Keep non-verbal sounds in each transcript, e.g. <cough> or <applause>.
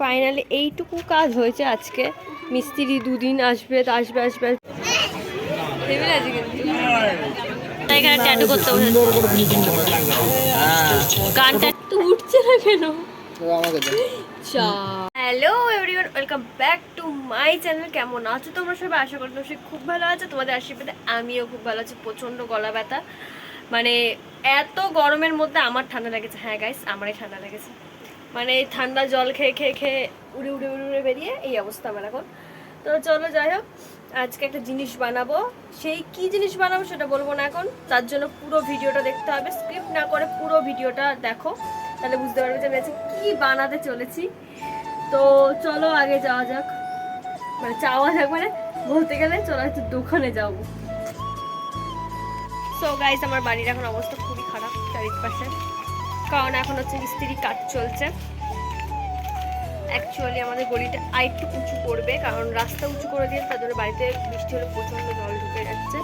Finally এইটুকু কাজ হয়েছে আজকে। মিস্ত্রি দুদিন আসবে আসবে আসবে আসবে। দেবে না আজকে কিন্তু। তাই এখানে ট্যাটু করতে গানটা তো উঠছে না কেন? Hello everyone welcome back to my channel কেমন আছো তোমরা সবাই? আশা করি তোমরা খুব ভালো আছো। তোমাদের আশীর্বাদে আমিও খুব ভালো আছি। প্রচণ্ড গলা ব্যথা। মানে এত গরমের মধ্যে আমার ঠান্ডা লেগেছে। হ্যাঁ গাইস আমারই ঠান্ডা লেগেছে। মানে এই ঠান্ডা জল খেয়ে খেয়ে খেয়ে উড়ে উড়ে উড়ে উড়ে বেরিয়ে এই অবস্থা আমার এখন। তো চলো যাই হোক, আজকে একটা জিনিস বানাবো। সেই কি জিনিস বানাবো সেটা বলব না এখন। তার জন্য পুরো ভিডিওটা দেখতে হবে। স্ক্রিপ্ট না করে পুরো ভিডিওটা দেখো। তাহলে বুঝতে পারবে যে আমি আজকে কি বানাতে চলেছি। তো চলো আগে যাওয়া যাক। মানে চাওয়া যাক মানে বলতে গেলে চলো একটু দোকানে যাব। সো গাইজ আমার বাড়ির এখন অবস্থা খুবই খারাপ চারিপাশে। কারণ এখন হচ্ছে মিস্ত্রি কাজ চলছে। অ্যাকচুয়ালি আমাদের গলিটা আরেকটু উঁচু করবে, কারণ রাস্তা উঁচু করে দিয়ে তার জন্য বাড়িতে বৃষ্টি হলে প্রচণ্ড জল ঢুকে যাচ্ছে।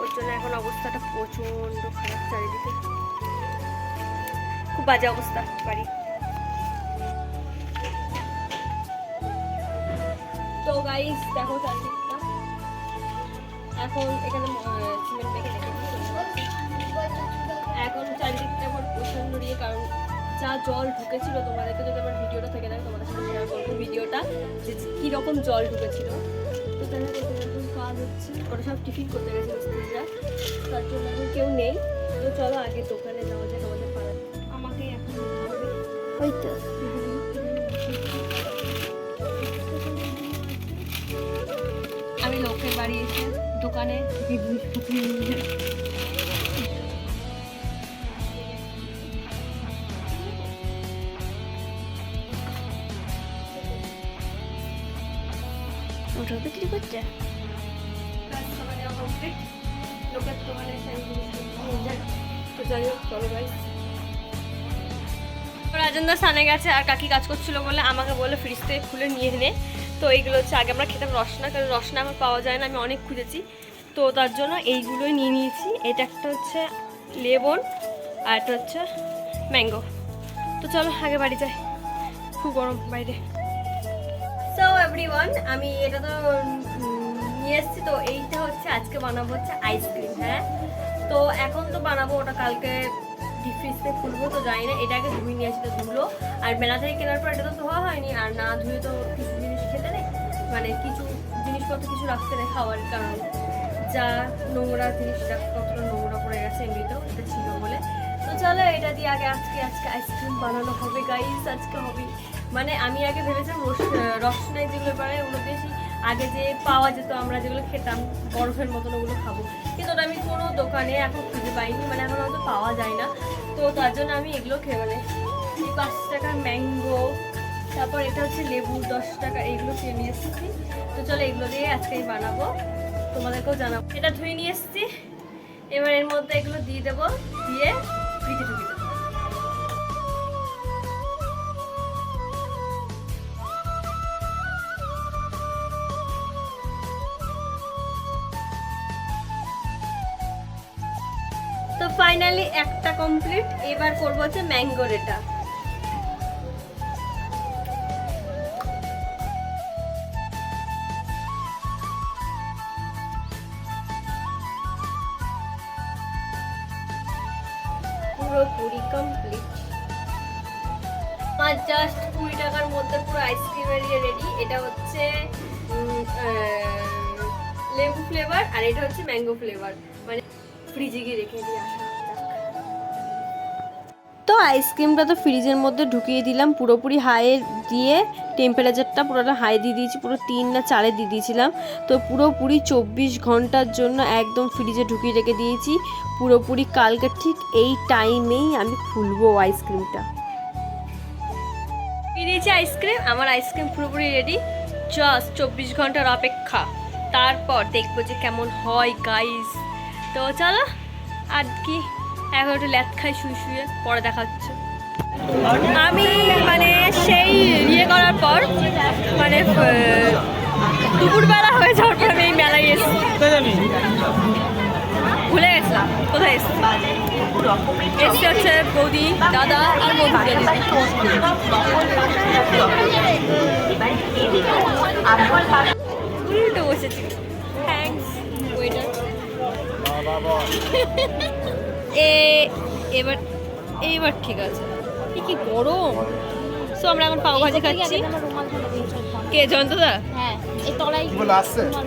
ওর জন্য এখন অবস্থাটা প্রচণ্ড খারাপ চারিদিকে। খুব বাজে অবস্থা বাড়ি। তো দেখো এখন এখানে এখন চারিদিকটা আমার প্রচণ্ড নিয়ে কারণ যা জল ঢুকেছিল তোমাদেরকে যদি আমার ভিডিওটা থেকে থাকে তোমাদের সাথে শেয়ার করব ভিডিওটা যে কীরকম জল ঢুকেছিল। তো তাহলে এরকম কাজ হচ্ছে ওরা সব টিফিন করতে গেছে মিস্ত্রিরা তার জন্য এখন কেউ নেই। তো চলো আগে দোকানে যাওয়া যায় তোমাদের পাড়া আমাকে এখন ওই তো। আমি লোকের বাড়ি এসে দোকানে। হোক চলো ভাই রাজেন্দা সানে গেছে আর কাকি কাজ করছিল বলে আমাকে বলে ফ্রিজ থেকে খুলে নিয়ে নে। তো এইগুলো হচ্ছে, আগে আমরা খেতাম রসনা, কারণ রসনা আমার পাওয়া যায় না, আমি অনেক খুঁজেছি। তো তার জন্য এইগুলোই নিয়ে নিয়েছি। এটা একটা হচ্ছে লেবন আর একটা হচ্ছে ম্যাঙ্গো। তো চলো, আগে বাড়ি যাই। খুব গরম বাইরে। এভরিওয়ান আমি এটা তো নিয়ে এসেছি, তো এইটা হচ্ছে, আজকে বানাবো হচ্ছে আইসক্রিম হ্যাঁ? তো এখন তো বানাবো, ওটা কালকে ডিপ ফ্রিজতে খুলবো, তো জানি না এটাকে ধুয়ে নিয়ে আসি, তো ধুলো। আর মেলা থেকে কেনার পর এটা তো ধোয়া হয়নি, আর না ধুয়ে তো কিছু জিনিস খেতে নেই। মানে কিছু জিনিসপত্র কিছু রাখতে নেই খাওয়ার কারণ। যা নোংরা জিনিসটা কতটা নোংরা পড়ে গেছে এমনিতেও, এটা ছিল বলে। তো চলো, এটা দিয়ে আগে আজকে আজকে আইসক্রিম বানানো হবে গাইস আজকে হবে মানে আমি আগে ভেবেছিলাম রস- রসনাই যেগুলো বানায় ওগুলো বেশি আগে যে পাওয়া যেত, আমরা যেগুলো খেতাম, বরফের মতন ওগুলো খাব। কিন্তু ওটা আমি কোনো দোকানে এখন খুঁজে পাইনি মানে এখন হয়তো পাওয়া যায় না। তো তার জন্য আমি এগুলো খেয়ে মানে পাঁচ টাকা ম্যাঙ্গো, তারপর এটা হচ্ছে লেবু, দশ টাকা, এইগুলো কিনে নিয়ে এসেছি। তো চলো এগুলো দিয়ে আজকেই বানাবো, তোমাদেরকেও জানাব। এটা ধুয়ে নিয়ে এসেছি। এবার এর মধ্যে এগুলো দিয়ে দেবো, দিয়ে ফ্রিজে ঢুকিয়ে দেবো। ফাইনালি একটা কমপ্লিট, এবার করব হচ্ছে ম্যাঙ্গোর এটা পুরোপুরি কমপ্লিট। কুড়ি টাকার মধ্যে পুরো আইসক্রিমের ইয়ে রেডি এটা হচ্ছে লেবু ফ্লেভার আর এটা হচ্ছে ম্যাঙ্গো ফ্লেভার মানে ফ্রিজে গিয়ে রেখে দিয়ে আসা তো আইসক্রিমটা তো ফ্রিজের মধ্যে ঢুকিয়ে দিলাম পুরোপুরি হাইয়ে দিয়ে টেম্পারেচারটা পুরোটা হাই দিয়ে দিয়েছি পুরো তিন না চারে দিয়ে দিয়েছিলাম। তো পুরোপুরি চব্বিশ ঘণ্টার জন্য একদম ফ্রিজে ঢুকিয়ে রেখে দিয়েছি। পুরোপুরি কালকে ঠিক এই টাইমেই আমি খুলবো আইসক্রিমটা। দিয়েছি আইসক্রিম আমার আইসক্রিম পুরোপুরি রেডি জাস্ট চব্বিশ ঘণ্টার অপেক্ষা। তারপর দেখব যে কেমন হয় গাইস তো চলো, আর কি, এখন একটু ল্যাথ খাই, শুয়ে শুয়ে, পরে দেখা আমি মানে সেই ইয়ে করার পর মানে দুপুরবেলা হয়ে যাওয়ার পর আমি এই মেলায় এসেছি। ভুলে গেছিলাম, কোথায় এসেছি? এসছে হচ্ছে বৌদি, দাদা, আর বৌদি উল্টো বসেছি। থ্যাঙ্কস ওয়েটার এ এবার এইবার ঠিক আছে। কি কি গরম। সো আমরা এখন পাও ভাজি খাচ্ছি। কে জয়ন্তদা? হ্যাঁ এই আসছে? না।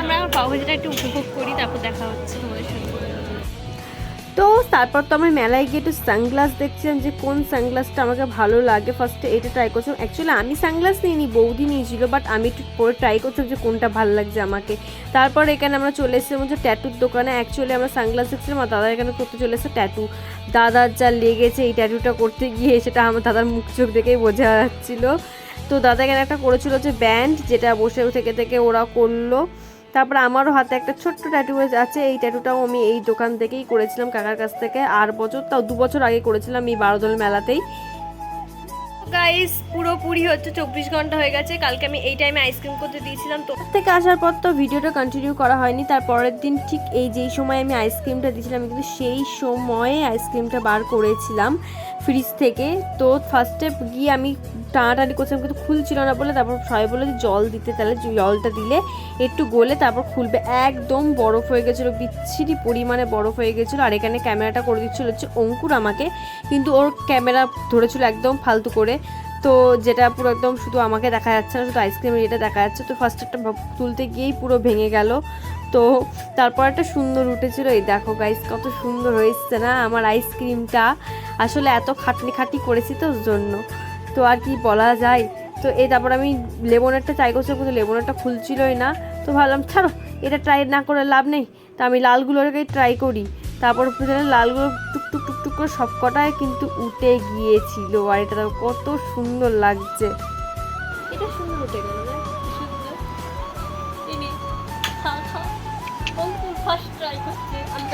আমরা এখন পাও ভাজিটা একটু উপভোগ করি তারপর দেখা হচ্ছে তোমাদের তো তারপর তো আমি মেলায় গিয়ে একটু সানগ্লাস দেখছিলাম যে কোন সানগ্লাসটা আমাকে ভালো লাগে। ফার্স্টে এটা ট্রাই করছিলাম। অ্যাকচুয়ালি আমি সানগ্লাস নিইনি, বৌদি নিয়েছিল বাট আমি একটু পরে ট্রাই করছিলাম যে কোনটা ভালো লাগছে আমাকে। তারপর এখানে আমরা চলে এসেছিলাম হচ্ছে ট্যাটুর দোকানে। অ্যাকচুয়ালি আমরা সানগ্লাস দেখছিলাম আর দাদা এখানে করতে চলে এসেছে ট্যাটু দাদার যা লেগেছে এই ট্যাটুটা করতে গিয়ে সেটা আমার দাদার মুখ চোখ দেখেই বোঝা যাচ্ছিল। তো দাদা এখানে একটা করেছিল যে ব্যান্ড যেটা বসে থেকে থেকে ওরা করল। তারপরে আমারও হাতে একটা ছোট্ট ট্যাটু আছে। এই ট্যাটুটাও আমি এই দোকান থেকেই করেছিলাম কাকার কাছ থেকে। আর বছর, তাও দু বছর আগে করেছিলাম এই বারোদল মেলাতেই। গাইস পুরোপুরি হচ্ছে চব্বিশ ঘণ্টা হয়ে গেছে। কালকে আমি এই টাইমে আইসক্রিম করতে দিয়েছিলাম, তো থেকে আসার পর তো ভিডিওটা কন্টিনিউ করা হয়নি। তার পরের দিন ঠিক এই যেই সময় আমি আইসক্রিমটা দিয়েছিলাম কিন্তু সেই সময়ে আইসক্রিমটা বার করেছিলাম ফ্রিজ থেকে। তো ফার্স্টে গিয়ে আমি টানাটানি করছিলাম, কিন্তু খুলছিল না বলে, তারপর সবাই বলে যে জল দিতে, তাহলে জলটা দিলে একটু গলে তারপর খুলবে। একদম বরফ হয়ে গেছিল, বিচ্ছিরি পরিমাণে বরফ হয়ে গেছিল। আর এখানে ক্যামেরাটা করে দিচ্ছিল হচ্ছে অঙ্কুর আমাকে, কিন্তু ওর ক্যামেরা ধরেছিল একদম ফালতু করে। তো যেটা পুরো একদম শুধু আমাকে দেখা যাচ্ছে না, শুধু আইসক্রিমের এটা দেখা যাচ্ছে। তো ফার্স্ট একটা তুলতে গিয়েই পুরো ভেঙে গেল। তো তারপর একটা সুন্দর উঠেছিল, এই দেখো গাইস কত সুন্দর হয়েছে না আমার আইসক্রিমটা আসলে এত খাটনি খাটি করেছি তো জন্য। তো আর কি বলা যায়। তো এই তারপর আমি লেবনেরটা ট্রাই করছিলাম কিন্তু লেবনেরটা খুলছিলই না। তো ভাবলাম, ছাড়ো, এটা ট্রাই না করে লাভ নেই। তো আমি লালগুলোকেই ট্রাই করি। তারপর লালগুলো টুকটুক টুকটুক করে সব কটায় কিন্তু উঠে গিয়েছিল। আর এটা কত সুন্দর লাগছে। এটা সুন্দর উঠে গেল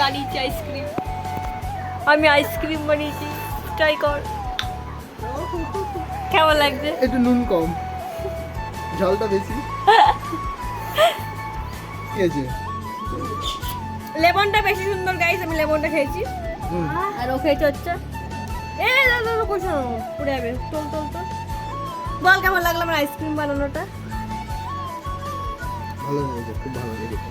আমি আইসক্রিম আমি আইসক্রিম বানিয়েছি ট্রাই কর। কেমন লাগছে? একটু নুন কম। ঝালটা বেশি। <laughs> লেমনটা বেশি সুন্দর গাইস আমি লেমনটা খেয়েছি। আর ও খেয়েছে হচ্ছে এ দাদা দাদা কোথাও পুড়ে যাবে। তোল তোল তোল। বল কেমন লাগল আমার আইসক্রিম বানানোটা? ভালো লেগেছে খুব ভালো লেগেছে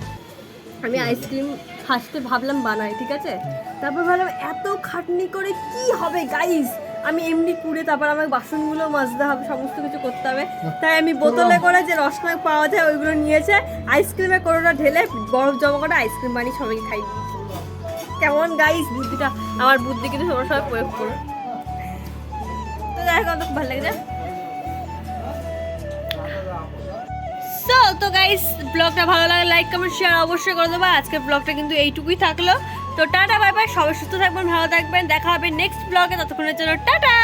আমি আইসক্রিম ফার্স্টে ভাবলাম বানাই ঠিক আছে? তারপর ভাবলাম এত খাটনি করে কি হবে গাইস আমি এমনি কুড়ে তারপর আমাকে বাসনগুলো মাজতে হবে সমস্ত কিছু করতে হবে। তাই আমি বোতলে করে যে রসমাই পাওয়া যায় ওইগুলো নিয়েছে। আইসক্রিমে কোনোটা ঢেলে বরফ জমা করে আইসক্রিম বানিয়ে সবাইকে খাই কেমন গাইস বুদ্ধিটা, আমার বুদ্ধি কিন্তু সবার সবাই প্রয়োগ করো। তো যাই হোক তো খুব ভালো লাগছে সো তো গাইস ব্লগটা ভালো লাগে লাইক কমেন্ট শেয়ার অবশ্যই করে দেবো। আজকের ব্লগটা কিন্তু এইটুকুই থাকল। তো টাটা বাই বাই সবাই সুস্থ থাকবেন, ভালো থাকবেন। দেখা হবে নেক্সট ব্লগে ততক্ষণের জন্য টাটা!